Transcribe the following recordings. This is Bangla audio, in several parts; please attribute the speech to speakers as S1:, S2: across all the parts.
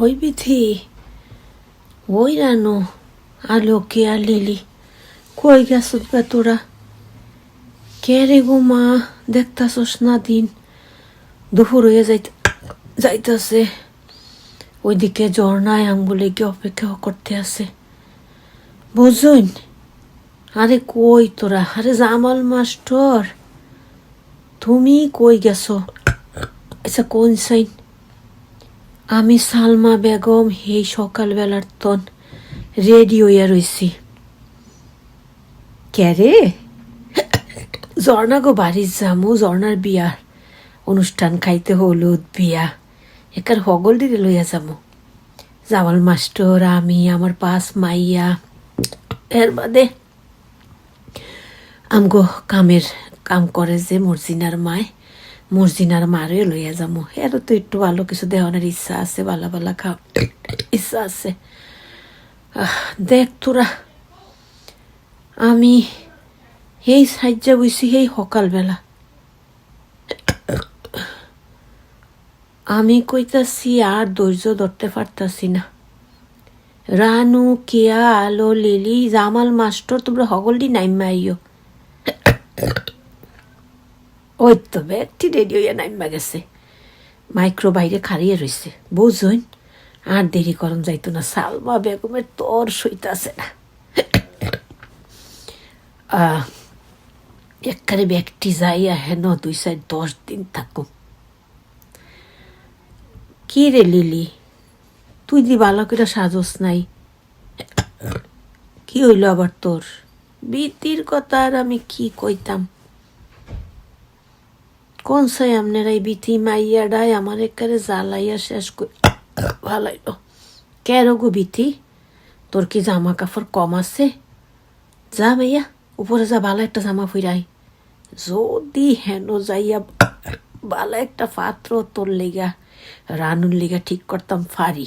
S1: ওই বিথি ওই রানো, আলোকে আর লিলি কই গেছ তোরা? কে রে গো মা, দেখতাছস না দিন। দুপুর হয়ে যাইতে যাইতেছে। ওইদিকে ঝর্ণায় আঙ্গুলে গিয়ে অপেক্ষা করতে আছে। বুঝুন? আরে কই তোরা? আরে জামাল মাস্টার, তুমি কই গেছো? আচ্ছা কোন সাইন? আমি সালমা বেগম এই সকালবেলার তন। রেডি হইয়া রইছি। ক্যারে ঝর্ণা গো বাড়ির যামু ঝর্ণার বিয়ার অনুষ্ঠান খাইতে হলুদ বিয়া। একার হগল দিকে লইয়া যামু। জামাল মাস্টার, আমি, আমার পাস মাইয়া। এর বাদে আমগো কামের কাম করে যে মর্জিনার মায়। মর্জিনার মারে লইয়া যামু। এরও তো একটু ভালো কিছু দেওয়ানোর ইচ্ছা আছে, বালা বালা খা ইচ্ছা আছে। দেখ তোরা, আমি এই সাহায্য বইছি এই সকালবেলা। আমি কইতাছি আর ধৈর্য ধরতে পারতাছি না। রানু কেয়া আলো লিলি, জামাল, মাস্টার, তোমরা হগলডি নাইমা আইও ওই তো ব্যক্তি রেডি হইয়া নাইমা গেছে মাইক্রো বাইরে খাড়িয়ে রইছে বুঝইন আর দেরি করম যাইতো না সালমা বেগমের তোর সইতাছে না। আহ, একবারে ব্যক্তি যাইয়া হেন দুই সাইড দশ দিন থাকুম। কি রে লিলি? তুই দি বালকেরা সাজস নাই। কি হইল আবার তোর বীতির কথা আর আমি কি কইতাম? কোন সাই আপনার এই বিথি মাইয়াডায় আমার একারে জ্বালাইয়া শেষ ভালাইল। কেন গো বিথি তোর কি জামা কাপড় কম আছে? যা ভাইয়া উপরে যা ভালো একটা জামা ফিরাই যদি হেন যাইয়া ভালো একটা পাত্র তোর লেগা, রানুর লেগা ঠিক করতাম ফারি।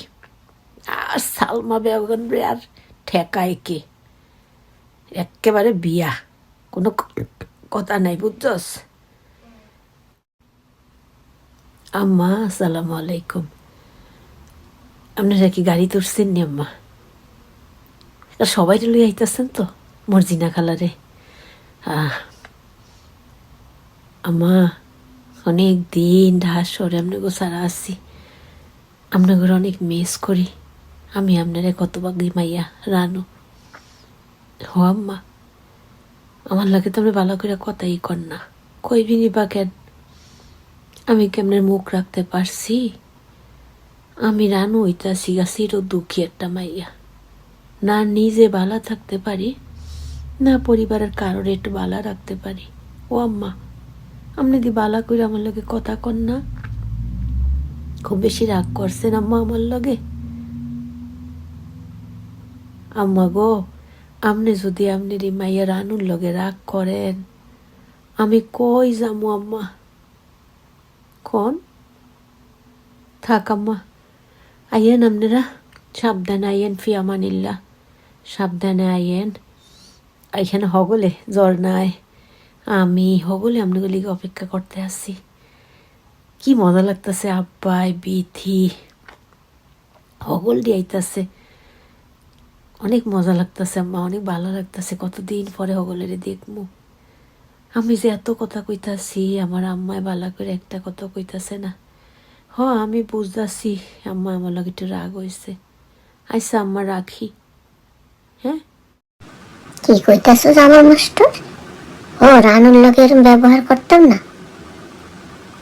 S1: আর সালমা বেগন রে আর ঠেকায় কে? একেবারে বিয়া। কোনো কথা নাই, বুঝছস? আম্মা, আসসালামু আলাইকুম। আপনারা কি গাড়ি তুলছেন নি আম্মা? সবাই লই আইতাছেন তো, মর্জিনা খালারে। আহ। আম্মা, অনেক দিন ঢাস সরে আপনাকে সারা আসছি আপনাদের অনেক মিস করি। আমি আপনারে কত বাগি মাইয়া, রানু। হো আম্মা, আমার লাগে তো আপনি ভালো করে কথাই কর না। কইবিনি বা কেন? আমি কেমনের মুখ রাখতে পারছি? আমি রানু হইতাছি গাছিরও দুঃখী একটা মাইয়া। না নিজে বালা থাকতে পারি, না পরিবারের কারোর একটু বালা রাখতে পারি। ও আম্মা, আপনি দি বালা করে আমার লগে কথা কন না? খুব বেশি রাগ করছেন আম্মা আমার লগে? আম্মা গো, আপনি যদি আপনি মাইয়া রানুর লগে রাগ করেন, আমি কই যামু আম্মা? কোন থাক আম্মা আইয়েন আপনারা সাবধানে আইয়েন ফি আমানিল্লা সাবধানে আইয়েন এখানে হগলে জ্বর নাই আমি হগলে আপনাকে লিগে অপেক্ষা করতে আসি কি মজা লাগতেছে আব্বাই বিথি হগল দিয়ে আইতাছে অনেক মজা লাগতেছে আম্মা অনেক ভালো লাগতেছে কতদিন পরে হগলেরে দেখমু আমি যে এত কথা কইতাছি, আমার আম্মায় বালা করে একটা কথা কইতাছে না। হ আমি বুঝতাছি আম্মা আমার লগে একটু রাগ হয়েছে আইসা আম্মা রাখি। হ্যাঁ?
S2: কি কইতাছ আমার মাস্টার ও রানুর লোকে এরম ব্যবহার করতাম না।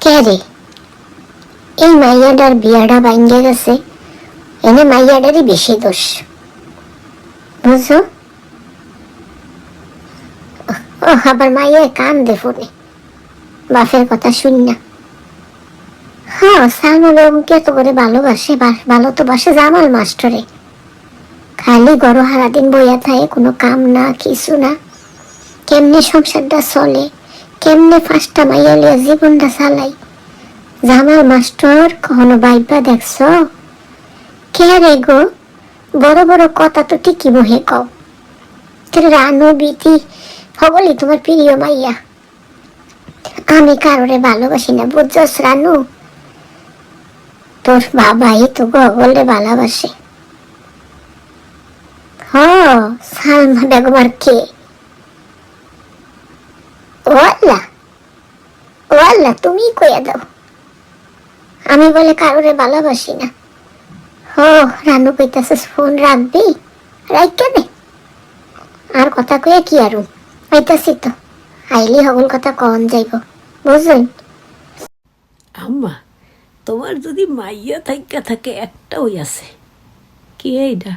S2: কে রে? এই মাইয়াডার বিয়াটা ভাঙ্গে গেছে। এনে মাইয়াডারই বেশি দোষ। বুঝছ? ও আবার মাইয়া কান দে ফোনে বাপের কথা শুন না। হ্যাঁ সালমা বেগমকে এত করে ভালোবাসে ভালো তো বাসে জামাল মাস্টারে। খালি গরো সারাদিন বইয়া থাকে, কোনো কাম না, কিছু না। কেমনে সংসারটা চলে, কেমনে ফাঁসটা মাইয়া লিয়া জীবনটা চালাই। জামাল মাস্টার, কখনো বাইবা দেখছ? কে রে গো? বড় বড় কথা তো ঠিকই বহে কও। তোর রানু বিতি হবলি তোমার প্রিয় মাইয়া। আমি কারোরে ভালোবাসি না, বুঝছস রানু? তোর বাবাই তো গগলে ভালোবাসে। হ, সালমা বেগম আর কে? ও আল্লাহ ও আল্লাহ তুমি কইয়া দাও। আমি বলে কারোরে ভালোবাসি না। ও রানু কইতাছে, ফোন রাখবি? রাইখা দে আর কথা কইয়া কি আরু আইতাছি তো। আইলি হগল কথা কন যাইব। বুঝলেন
S1: আম্মা, তোমার যদি মাইয়া থাইকা থাকে একটা ওই আছে। কে এইটা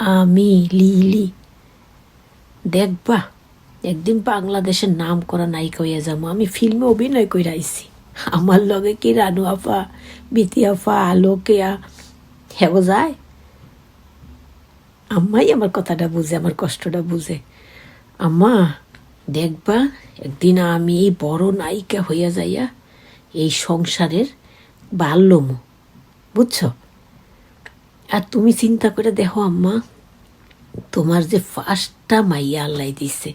S1: আমি, লিলি। দেখবা, একদিন বাংলাদেশের নাম করা নায়িকা হইয়া যাব আমি ফিল্মে অভিনয় করে আইছি। আমার লগে কি রানু আফা বিতি আফা আলোকেয়া হেগো যায়। আম্মাই আমার কথাটা বুঝে, আমার কষ্টটা বুঝে। আম্মা দেখবা, একদিন আমি এই বড় নায়িকা হইয়া যাইয়া এই সংসারের বাল্যম বুঝছ? আর তুমি চিন্তা করে দেখো, আম্মা, তোমার যে ফার্স্টটা মাইয়া আল্লাহ দিছে,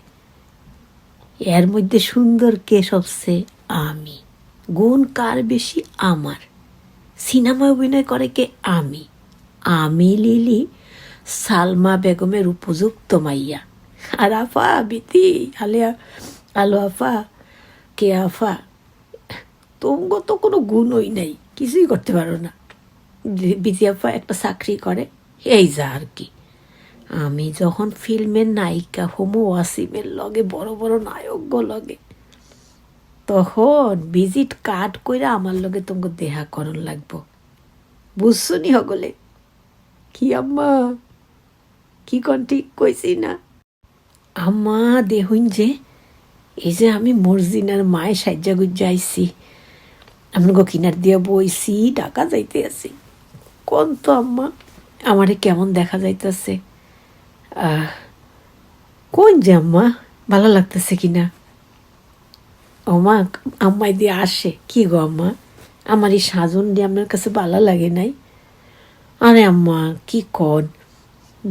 S1: এর মধ্যে সুন্দর কে সবচেয়ে? আমি। গুণ কার বেশি? আমার। সিনেমায় অভিনয় করে কে? আমি। আমি লিলি সালমা বেগমের উপযুক্ত মাইয়া। আফা বিতি আলিয়া আলো আফা কে আফা তোমগো তো কোনো গুণই নেই কিছুই করতে পারো না বিতি আফা একটা চাকরি করে এই যা আর কি আমি যখন ফিল্মের নায়িকা হোমো ওয়াসিমের লগে বড় বড় নায়ক লগে তখন ভিজিট কার্ড কইরা আমার লগে তোমাকে দেহা করণ লাগবো বুঝছ নি হগলে কি আম্মা কি কন ঠিক কইছি না আম্মা দেহুন যে, এই যে আমি মর্জিনার মায়ের সাজ্জা গুজ্জা আইছি। আপনাকে কিনার দিয়ে বইছি, ঢাকা যাইতে আছি। কোন তো আম্মা, আমারে কেমন দেখা যাইতেছে। কোন যে আম্মা, ভালো লাগতেছে কিনা? ও মা আম্মাই দিয়ে আসে। কি গো আম্মা, আমার এই সাজন দিয়ে আপনার কাছে ভালো লাগে নাই? আরে আম্মা, কি কন?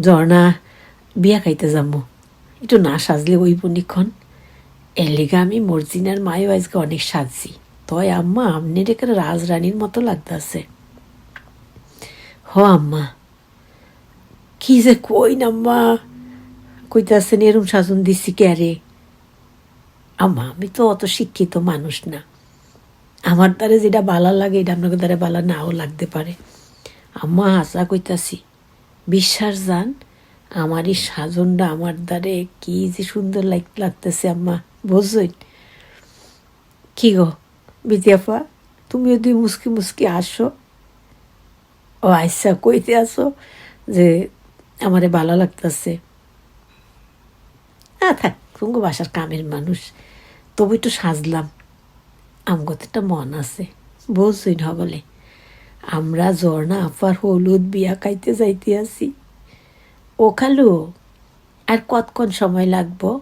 S1: ঝর্ণা বিয়া খাইতে যাব। একটু না সাজলে ওই বনিক্ষণ এর লেগে আমি মর্জিনার মায়ও আজকে অনেক সাজছি। তয় আম্মা আমনের এখানে রাজরানীর মতো লাগতেছে। হ আম্মা। কি যে কই না আম্মা? কইতাছেন এরম সাজন দিছি কে রে? আম্মা, আমি তো অত শিক্ষিত মানুষ না। আমার দ্বারে যেটা বালা লাগে, এটা আপনাকে দ্বারা বালা নাও লাগতে পারে। আম্মা, আশা কইতাছি, বিশ্বাস যান আমার এই সাজনটা আমার দ্বারে কি যে সুন্দর লাগ, লাগতেছে আম্মা বুঝলেন কি গো বিদ্যাপা তুমি যদি মুসকি মুসকি আসো। ও আইসা কইতে আসো যে আমারে ভালো লাগতেছে। না থাক তুমি বাসার কামের মানুষ, তবু একটু সাজলাম। আমগত একটা মন আছে, বুঝছই হগলে। আমরা ঝর্ণা আপার হলুদ বিয়া খাইতে যাইতে আছি ও খালু, আর কতক্ষণ সময় লাগবো?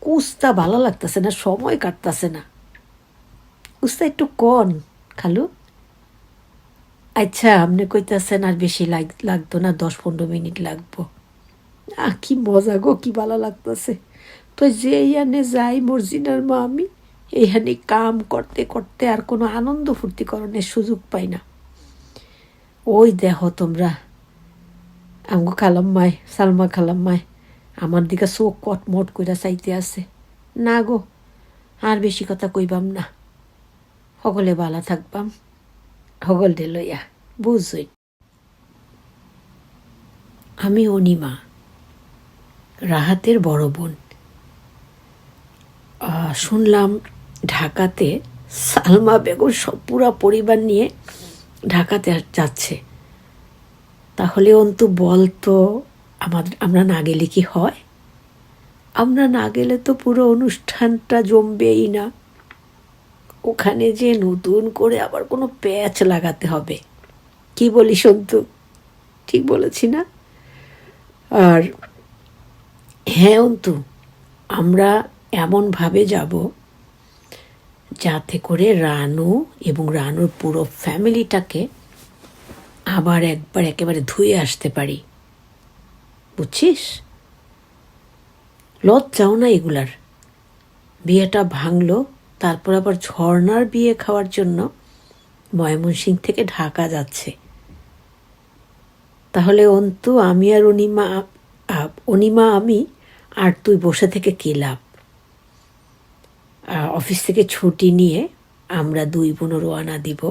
S1: কুস্তা ভালো লাগতেছে না, সময় কাটতেছে না। কুস্তা একটু কন, খালু? আচ্ছা আপনি কইতাছেন আর বেশি লাগ, লাগতো না, দশ পনেরো মিনিট লাগবো। আহ, কি মজা গো, কি ভালো লাগতেছে। তো যে ইয়ানে যাই মর্জিনার মা আমি এইখানে কাম করতে করতে আর কোনো আনন্দ ফুর্তি করণের সুযোগ পাই না। ওই দেহ তোমরা আমগো খালাম মায় সালমা খালাম মায় আমার দিকে চোখ কটমট কইরা চাইতে আছে। না গো, আর বেশি কথা কইবাম না। সকলে বালা থাকবাম সকল দে লইয়া বুঝই আমি অনিমা, রাহাতের বড় বোন। শুনলাম ঢাকাতে সালমা বেগম সব পুরা পরিবার নিয়ে ঢাকাতে যাচ্ছে। তাহলে অন্তু বলতো আমাদের, আমরা না গেলে কি হয়? আমরা না গেলে তো পুরো অনুষ্ঠানটা জমবেই না। ওখানে যে নতুন করে আবার কোনো প্যাচ লাগাতে হবে। কি বলি সন্তু ঠিক বলেছি না? আর হ্যাঁ অন্তু, আমরা এমনভাবে যাব যাতে করে রানু এবং রানুর পুরো ফ্যামিলিটাকে আবার একবার একেবারে ধুয়ে আসতে পারি। বুঝছিস? লজ্জাও না এগুলার। বিয়েটা ভাঙলো, তারপর আবার ঝর্নার বিয়ে খাওয়ার জন্য ময়মনসিং থেকে ঢাকা যাচ্ছে। তাহলে অন্তু, আমি আর অনিমা অনিমা, আমি আর তুই বসে থেকে কি লাভ? অফিস থেকে ছুটি নিয়ে আমরা দুই বোন রোয়ানা দিব।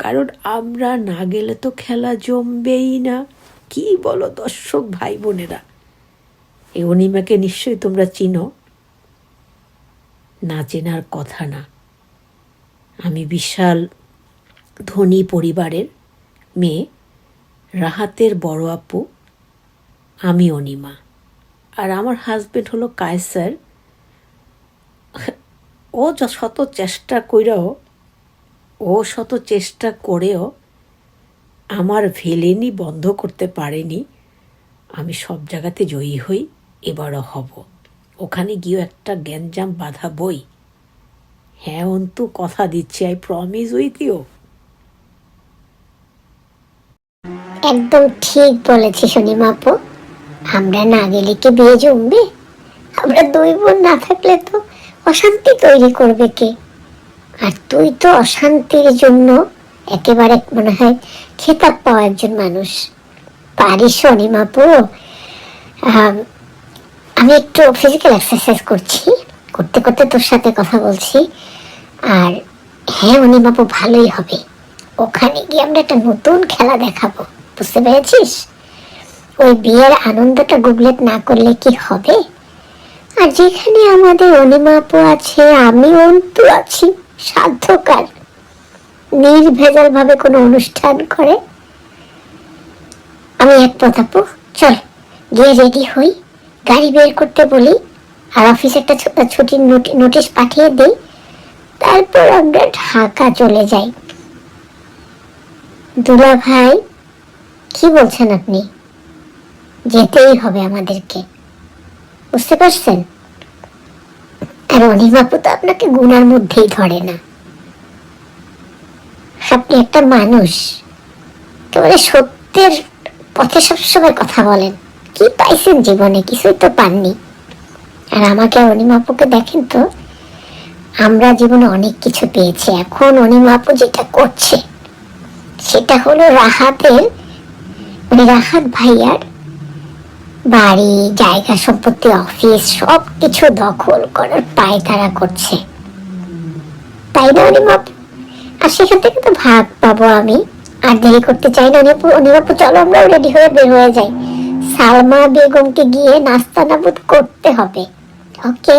S1: কারণ আমরা না গেলে তো খেলা জমবেই না। কি বলো দর্শক ভাই বোনেরা? এই অনিমাকে নিশ্চয়ই তোমরা চিনো। না চেনার কথা না। আমি বিশাল ধনী পরিবারের মেয়ে, রাহাতের বড় আপু, আমি অনিমা। আর আমার হাজবেন্ড হলো কায়সার। ও শত চেষ্টা কইরাও ও শত চেষ্টা করেও আমার ভেলেনি বন্ধ করতে পারেনি। আমি সব জায়গাতে জয়ী হই, এবারও হব। ওখানে গিয়েও একটা গ্যাঞ্জাম বাধা বই। হ্যাঁ অন্তু, কথা দিচ্ছি আই প্রমিস উইথ ইউ
S2: একদম ঠিক বলেছি শনিমা আপু। আমরা না গেলে কি বিয়ে জমবে? আমরা দুই বোন না থাকলে তো অশান্তি তৈরি করবে কে? আর তুই তো অশান্তির জন্য একেবারে মনে হয় খেতাব পাওয়া একজন মানুষ। পারিস আম, আমি একটু ফিজিক্যাল এক্সারসাইজ করছি করতে করতে তোর সাথে কথা বলছি। আর হ্যাঁ অনিমাপু ভালোই হবে। ওখানে গিয়ে আমরা একটা নতুন খেলা দেখাবো বুঝতে পেরেছিস? ওই বিয়ের আনন্দটা গুগলেট না করলে কি হবে? আর যেখানে আমাদের অনিমাপু আছে আমি অন্তু আছি। সাধ্যকার নির্ভেজাল ভাবে কোনো অনুষ্ঠান করে। আমি এক পথাপু চল, গিয়ে রেডি হই, গাড়ি বের করতে বলি, আর অফিসে একটা ছুটির নোটি- নোটিশ পাঠিয়ে দেই, তারপর আমরা ঢাকা চলে যাই। দুলা ভাই, কি বলছেন আপনি? যেতেই হবে আমাদেরকে। বুঝতে পারছেন? আর অনিবাপু তো আপনাকে গুনার মধ্যেই ধরে না। আপনি একটা মানুষ। একেবারে সত্যের পথে সবসময় কথা বলেন? কি পাইছেন জীবনে? কিছুই তো পাননি। আর আমাকে অনিমাপুকে দেখেন তো, আমরা জীবনে অনেক কিছু পেয়েছি। এখন অনিমাপু যেটা করছে, সেটা হলো রাহাতের মানে রাহাত ভাইয়ার বাড়ি, জায়গা সম্পত্তি, অফিস সব কিছু দখল করার পায়তারা করছে। তাই না অনিমাপু আর সেখান থেকে তো ভাগ পাবো আমি। আর দেরি করতে চাই না অনিমাপু চলো আমরা রেডি হয়ে বের হয়ে যাই। সালমা বেগমকে গিয়ে নাস্তা নাবুদ করতে হবে। ওকে